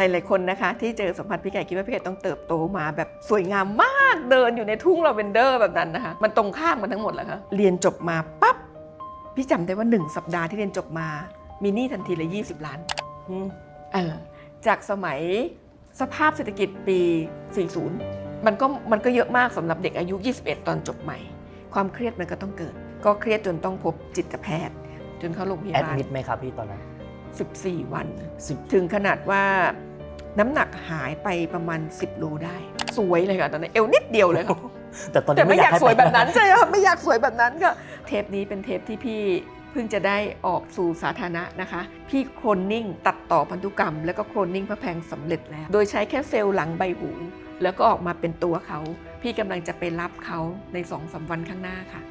หลายๆคนนะคะที่เจอสัมพันธ์พี่ไก่คิดว่าพี่ไก่ต้องเติบโตมาแบบสวยงามมากเดินอยู่ในทุ่งลาเวนเดอร์แบบนั้นนะคะ มันตรงข้ามกันทั้งหมดเลยคะเรียนจบมาปั๊บพี่จำได้ว่า 1 สัปดาห์ที่เรียนจบมา มีหนี้ทันทีละ20 ล้านอืมเออจากสมัยสภาพเศรษฐกิจปี 40 มันก็มันก็เยอะมากสำหรับเด็กอายุ 21 ตอนจบใหม่ ความเครียดมันก็ต้องเกิด ก็เครียดจนต้องพบจิตแพทย์ จนเข้าโรงพแอดยาบาลมิดไหมครับพี่ตอนนั้น 14 วันสิบถึงขนาดว่า น้ำหนักหายไปประมาณ 10โลได้ สวยเลยค่ะตอนนั้นเอวนิดเดียวเลยค่ะแต่ตอนนี้ไม่อยากสวยแบบนั้นใช่ค่ะไม่อยากสวยแบบนั้นก็เทปนี้เป็นเทปที่พี่เพิ่งจะได้ออกสู่สาธารณะนะคะ พี่โคลนนิ่งตัดต่อพันธุกรรม แล้วก็โคลนนิ่งพระแพงสำเร็จแล้ว โดยใช้แค่เซลล์หลังใบหู แล้วก็ออกมาเป็นตัวเขา พี่กำลังจะไปรับเขาในสองสาวันข้างหน้าค่ะ